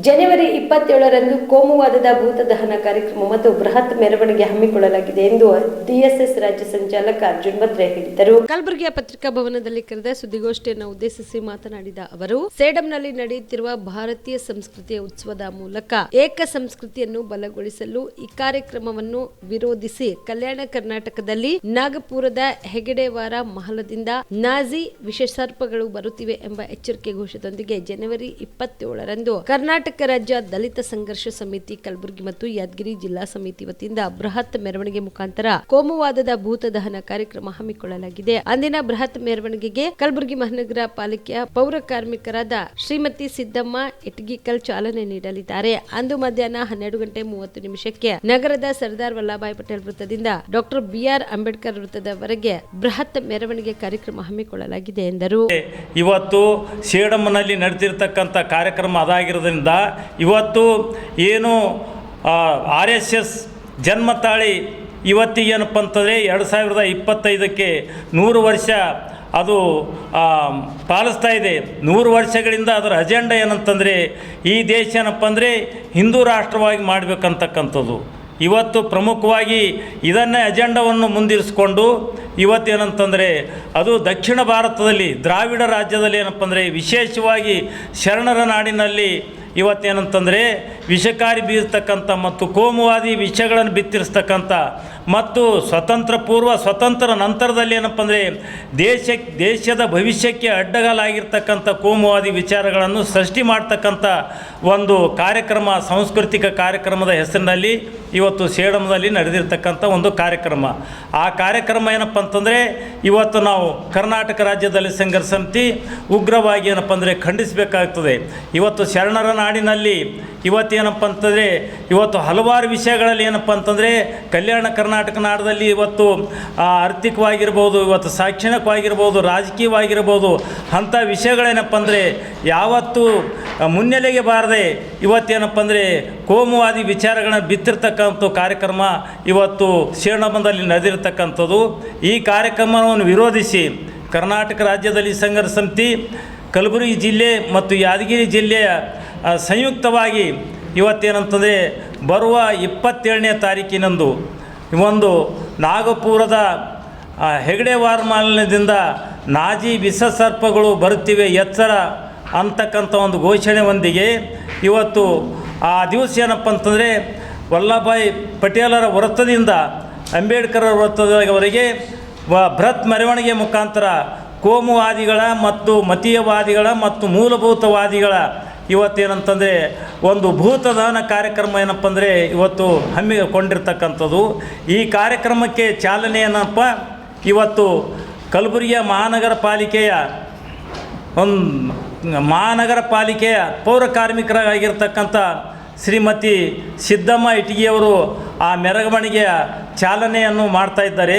ಜನವರಿ ಇಪ್ಪತ್ತೇಳರಂದು ಕೋಮುವಾದದ ಭೂತ ದಹನ ಕಾರ್ಯಕ್ರಮ ಮತ್ತು ಬೃಹತ್ ಮೆರವಣಿಗೆ ಹಮ್ಮಿಕೊಳ್ಳಲಾಗಿದೆ ಎಂದು ಡಿಎಸ್ಎಸ್ ರಾಜ್ಯ ಸಂಚಾಲಕ ಅರ್ಜುನ್ ಭದ್ರೆ ಹೇಳಿದರು ಕಲಬುರಗಿಯ ಪತ್ರಿಕಾ ಭವನದಲ್ಲಿ ಕರೆದ ಸುದ್ದಿಗೋಷ್ಠಿಯನ್ನು ಉದ್ದೇಶಿಸಿ ಮಾತನಾಡಿದ ಅವರು, ಸೇಡಂನಲ್ಲಿ ನಡೆಯುತ್ತಿರುವ ಭಾರತೀಯ ಸಂಸ್ಕೃತಿಯ ಉತ್ಸವದ ಮೂಲಕ ಏಕ ಸಂಸ್ಕೃತಿಯನ್ನು ಬಲಗೊಳಿಸಲು ಈ ಕಾರ್ಯಕ್ರಮವನ್ನು ವಿರೋಧಿಸಿ ಕಲ್ಯಾಣ ಕರ್ನಾಟಕದಲ್ಲಿ ನಾಗಪುರದ ಹೆಗಡೆವಾರ ಮಹಲದಿಂದ ನಾಜಿ ವಿಷಸರ್ಪಗಳು ಬರುತ್ತಿವೆ ಎಂಬ ಎಚ್ಚರಿಕೆ ಘೋಷದೊಂದಿಗೆ ಜನವರಿ ಇಪ್ಪತ್ತೇಳರಂದು ಕರ್ನಾಟಕ ರಾಜ್ಯ ದಲಿತ ಸಂಘರ್ಷ ಸಮಿತಿ ಕಲಬುರಗಿ ಮತ್ತು ಯಾದಗಿರಿ ಜಿಲ್ಲಾ ಸಮಿತಿ ವತಿಯಿಂದ ಬೃಹತ್ ಮೆರವಣಿಗೆ ಮುಖಾಂತರ ಕೋಮುವಾದದ ಭೂತ ದಹನ ಕಾರ್ಯಕ್ರಮ ಹಮ್ಮಿಕೊಳ್ಳಲಾಗಿದೆ. ಅಂದಿನ ಬೃಹತ್ ಮೆರವಣಿಗೆಗೆ ಕಲಬುರಗಿ ಮಹಾನಗರ ಪಾಲಿಕೆಯ ಪೌರ ಕಾರ್ಮಿಕರಾದ ಶ್ರೀಮತಿ ಸಿದ್ದಮ್ಮ ಇಟ್ಗಿಕಲ್ ಚಾಲನೆ ನೀಡಲಿದ್ದಾರೆ. ಅಂದು ಮಧ್ಯಾಹ್ನ ಹನ್ನೆರಡು ಗಂಟೆ ಮೂವತ್ತು ನಿಮಿಷಕ್ಕೆ ನಗರದ ಸರ್ದಾರ್ ವಲ್ಲಭಾಯ್ ಪಟೇಲ್ ವೃತ್ತದಿಂದ ಡಾಕ್ಟರ್ ಬಿಆರ್ ಅಂಬೇಡ್ಕರ್ ವೃತ್ತದವರೆಗೆ ಬೃಹತ್ ಮೆರವಣಿಗೆ ಕಾರ್ಯಕ್ರಮ ಹಮ್ಮಿಕೊಳ್ಳಲಾಗಿದೆ ಎಂದರು. ಇವತ್ತು ಸೇಡಮ್ನಲ್ಲಿ ನಡೆದಿರ್ತಕ್ಕಂಥ ಕಾರ್ಯಕ್ರಮ ಅದಾಗಿರೋದ್ರಿಂದ ಇವತ್ತು ಏನು ಆರ್ ಎಸ್ ಎಸ್ ಜನ್ಮ ತಾಳಿ ಇವತ್ತಿಗೇನಪ್ಪ ಅಂತಂದರೆ ಎರಡು ಸಾವಿರದ ಇಪ್ಪತ್ತೈದಕ್ಕೆ ನೂರು ವರ್ಷ ಅದು ಪಾಲಿಸ್ತಾ ಇದೆ. ನೂರು ವರ್ಷಗಳಿಂದ ಅದರ ಅಜೆಂಡ ಏನಂತಂದರೆ ಈ ದೇಶ ಏನಪ್ಪ ಅಂದರೆ ಹಿಂದೂ ರಾಷ್ಟ್ರವಾಗಿ ಮಾಡಬೇಕಂತಕ್ಕಂಥದ್ದು. ಇವತ್ತು ಪ್ರಮುಖವಾಗಿ ಇದನ್ನೇ ಅಜೆಂಡವನ್ನು ಮುಂದಿರಿಸಿಕೊಂಡು ಇವತ್ತೇನಂತಂದರೆ ಅದು ದಕ್ಷಿಣ ಭಾರತದಲ್ಲಿ, ದ್ರಾವಿಡ ರಾಜ್ಯದಲ್ಲಿ ಏನಪ್ಪ ಅಂದರೆ ವಿಶೇಷವಾಗಿ ಶರಣರ ನಾಡಿನಲ್ಲಿ ಇವತ್ತೇನಂತಂದರೆ ವಿಷಕಾರಿ ಬೀರ್ತಕ್ಕಂಥ ಮತ್ತು ಕೋಮುವಾದಿ ವಿಷಗಳನ್ನು ಬಿತ್ತಿರಿಸ್ತಕ್ಕಂಥ ಮತ್ತು ಸ್ವತಂತ್ರ ಪೂರ್ವ ಸ್ವತಂತ್ರ ನಂತರದಲ್ಲಿ ಏನಪ್ಪ ಅಂದರೆ ದೇಶ ದೇಶದ ಭವಿಷ್ಯಕ್ಕೆ ಅಡ್ಡಗಾಲಾಗಿರ್ತಕ್ಕಂಥ ಕೋಮುವಾದಿ ವಿಚಾರಗಳನ್ನು ಸೃಷ್ಟಿ ಮಾಡ್ತಕ್ಕಂಥ ಒಂದು ಕಾರ್ಯಕ್ರಮ, ಸಾಂಸ್ಕೃತಿಕ ಕಾರ್ಯಕ್ರಮದ ಹೆಸರಿನಲ್ಲಿ ಇವತ್ತು ಸೇಡಮದಲ್ಲಿ ನಡೆದಿರ್ತಕ್ಕಂಥ ಒಂದು ಕಾರ್ಯಕ್ರಮ. ಆ ಕಾರ್ಯಕ್ರಮ ಏನಪ್ಪ ಅಂತಂದರೆ ಇವತ್ತು ನಾವು ಕರ್ನಾಟಕ ರಾಜ್ಯದಲ್ಲಿ ಸಂಘರ್ಷ ಸಮಿತಿ ಉಗ್ರವಾಗಿ ಏನಪ್ಪ ಅಂದರೆ ಖಂಡಿಸಬೇಕಾಗ್ತದೆ. ಇವತ್ತು ಶರಣರ ನಾಡಿನಲ್ಲಿ ಇವತ್ತೇನಪ್ಪ ಅಂತಂದರೆ, ಇವತ್ತು ಹಲವಾರು ವಿಷಯಗಳಲ್ಲಿ ಏನಪ್ಪ ಅಂತಂದರೆ, ಕಲ್ಯಾಣ ಕರ್ನಾಟಕ ನಾಡದಲ್ಲಿ ಇವತ್ತು ಆರ್ಥಿಕವಾಗಿರ್ಬೋದು, ಇವತ್ತು ಶೈಕ್ಷಣಿಕವಾಗಿರ್ಬೋದು ರಾಜಕೀಯವಾಗಿರ್ಬೋದು, ಅಂಥ ವಿಷಯಗಳೇನಪ್ಪ ಅಂದರೆ, ಯಾವತ್ತೂ ಮುನ್ನೆಲೆಗೆ ಬಾರದೆ ಇವತ್ತೇನಪ್ಪ ಅಂದರೆ, ಕೋಮುವಾದಿ ವಿಚಾರಗಳನ್ನ ಬಿತ್ತಿರ್ತಕ್ಕಂಥ ಕಾರ್ಯಕ್ರಮ ಇವತ್ತು ಶ್ರೀರಂಗದಲ್ಲಿ ನಡೆದಿರ್ತಕ್ಕಂಥದ್ದು. ಈ ಕಾರ್ಯಕ್ರಮವನ್ನು ವಿರೋಧಿಸಿ ಕರ್ನಾಟಕ ರಾಜ್ಯದಲ್ಲಿ ಸಂಘರ್ಷ ಸಮಿತಿ, ಕಲಬುರಗಿ ಜಿಲ್ಲೆ ಮತ್ತು ಯಾದಗಿರಿ ಜಿಲ್ಲೆಯ ಸಂಯುಕ್ತವಾಗಿ ಇವತ್ತೇನಂತಂದರೆ ಬರುವ ಇಪ್ಪತ್ತೇಳನೇ ತಾರೀಕಿನಂದು ಒಂದು ನಾಗಪುರದ ಹೆಗಡೆ ವಾರಮಾಲಿನ್ಯದಿಂದ ನಾಜಿ ವಿಷಸರ್ಪಗಳು ಬರುತ್ತಿವೆ ಎಚ್ಚರ ಅಂತಕ್ಕಂಥ ಒಂದು ಘೋಷಣೆಯೊಂದಿಗೆ ಇವತ್ತು ಆ ದಿವಸ ಏನಪ್ಪ ಅಂತಂದರೆ ವಲ್ಲಭಾಯ್ ಪಟೇಲರ ವೃತ್ತದಿಂದ ಅಂಬೇಡ್ಕರ್ ವೃತ್ತದವರೆಗೆ ಬೃಹತ್ ಮೆರವಣಿಗೆ ಮುಖಾಂತರ ಕೋಮುವಾದಿಗಳ ಮತ್ತು ಮತೀಯವಾದಿಗಳ ಮತ್ತು ಮೂಲಭೂತವಾದಿಗಳ ಇವತ್ತೇನಂತಂದರೆ ಒಂದು ಭೂತದಾನ ಕಾರ್ಯಕ್ರಮ ಏನಪ್ಪ ಅಂದರೆ ಇವತ್ತು ಹಮ್ಮಿಕೊಂಡಿರ್ತಕ್ಕಂಥದ್ದು. ಈ ಕಾರ್ಯಕ್ರಮಕ್ಕೆ ಚಾಲನೆ ಏನಪ್ಪ? ಇವತ್ತು ಕಲಬುರಗಿಯ ಮಹಾನಗರ ಪಾಲಿಕೆಯ ಒಂದು ಮಹಾನಗರ ಪಾಲಿಕೆಯ ಪೌರ ಕಾರ್ಮಿಕರಾಗಿರ್ತಕ್ಕಂಥ ಶ್ರೀಮತಿ ಸಿದ್ದಮ್ಮ ಇಟಗಿಯವರು ಆ ಮೆರವಣಿಗೆಯ ಚಾಲನೆಯನ್ನು ಮಾಡ್ತಾ ಇದ್ದಾರೆ.